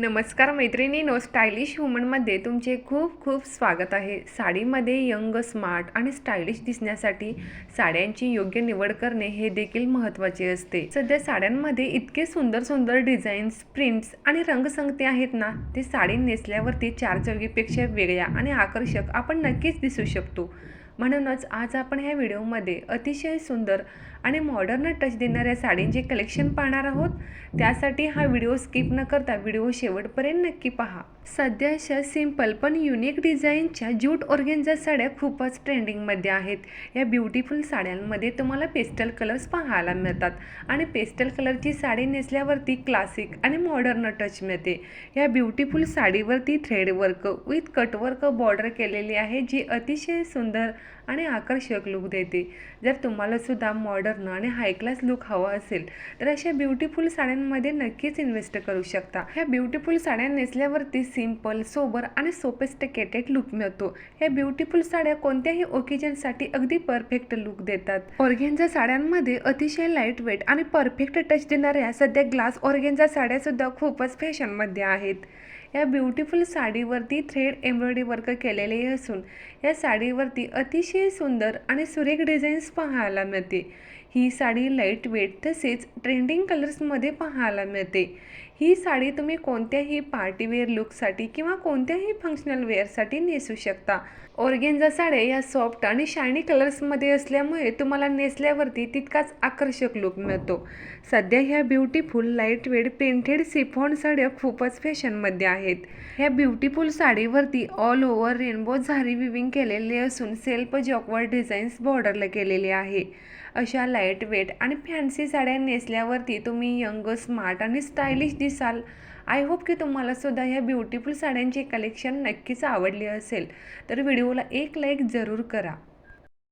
नमस्कार मैत्रिणीनो स्टायलिश वुमनमध्ये तुमचे खूप खूप स्वागत आहे. साडीमध्ये यंग स्मार्ट आणि स्टायलिश दिसण्यासाठी साड्यांची योग्य निवड करणे हे देखील महत्त्वाचे असते. सध्या साड्यांमध्ये इतके सुंदर सुंदर डिझाईन्स प्रिंट्स आणि रंगसंगती आहेत ना ते साडी नेसल्यावरती चार चौकीपेक्षा वेगळ्या आणि आकर्षक आपण नक्कीच दिसू शकतो. म्हणूनच आज आपण ह्या व्हिडिओमध्ये अतिशय सुंदर आणि मॉडर्न टच देणाऱ्या साडींचे कलेक्शन पाहणार आहोत. त्यासाठी हा व्हिडिओ स्किप न करता व्हिडिओ शेवटपर्यंत नक्की पहा. सध्या अशा पण युनिक डिझाईनच्या ज्यूट ऑर्गेन्झा साड्या खूपच ट्रेंडिंगमध्ये आहेत. या ब्युटिफुल साड्यांमध्ये तुम्हाला पेस्टल कलर्स पाहायला मिळतात आणि पेस्टल कलरची साडी नेसल्यावरती क्लासिक आणि मॉडर्न टच मिळते. या beautiful साडीवरती thread work with cutwork border केलेली आहे जी अतिशय सुंदर आणि आकर्षक लुक देते. जर तुम्हाला सुद्धा मॉडर्न आणि हाय क्लास लुक हवा असेल तर अशा ब्युटिफुल साड्यांमध्ये नक्कीच इन्व्हेस्ट करू शकता. ह्या ब्युटिफुल साड्या नेसल्यावरती सिंपल सोबर आणि सोपेस्टिकेटेड लुक मिळतो. ह्या ब्युटिफुल साड्या कोणत्याही ओकेजनसाठी अगदी परफेक्ट लुक देतात. ऑर्गेन्झा साड्यांमध्ये अतिशय लाइट वेट आणि परफेक्ट टच देणाऱ्या सध्या ग्लास ऑर्गेन्झा साड्यासुद्धा खूपच फॅशनमध्ये आहेत. या ब्युटिफुल साडीवरती थ्रेड एम्ब्रॉयडरी वर्क केलेले असून या साडीवरती अति अतिशय सुंदर आणि सुरेख डिझाईन्स पाहायला मिळते ही साडी लाइट वेट तसेच ट्रेंडिंग कलर्समध्ये पाहायला मिळते. ही साडी तुम्ही कोणत्याही पार्टीवेअर लुकसाठी किंवा कोणत्याही फंक्शनल वेअरसाठी नेसू शकता. ओरगेंजा साड्या या सॉफ्ट आणि शायनी कलर्समध्ये असल्यामुळे तुम्हाला नेसल्यावरती तितकाच आकर्षक लुक मिळतो. सध्या ह्या beautiful light weight painted chiffon साड्या खूपच फॅशनमध्ये आहेत. ह्या beautiful साडीवरती all over rainbow zari weaving केलेले असून सेल्फ जॉकवर डिझाईन्स बॉर्डरला केलेले आहे. अशा लाइट वेट आणि फॅन्सी साड्या नेसल्यावरती तुम्ही यंग स्मार्ट आणि स्टायलिश दिसाल. आय होप की तुम्हाला सुद्धा ह्या ब्युटिफुल साड्यांचे कलेक्शन नक्कीच आवडले असेल. तर व्हिडिओला एक लाईक जरूर करा.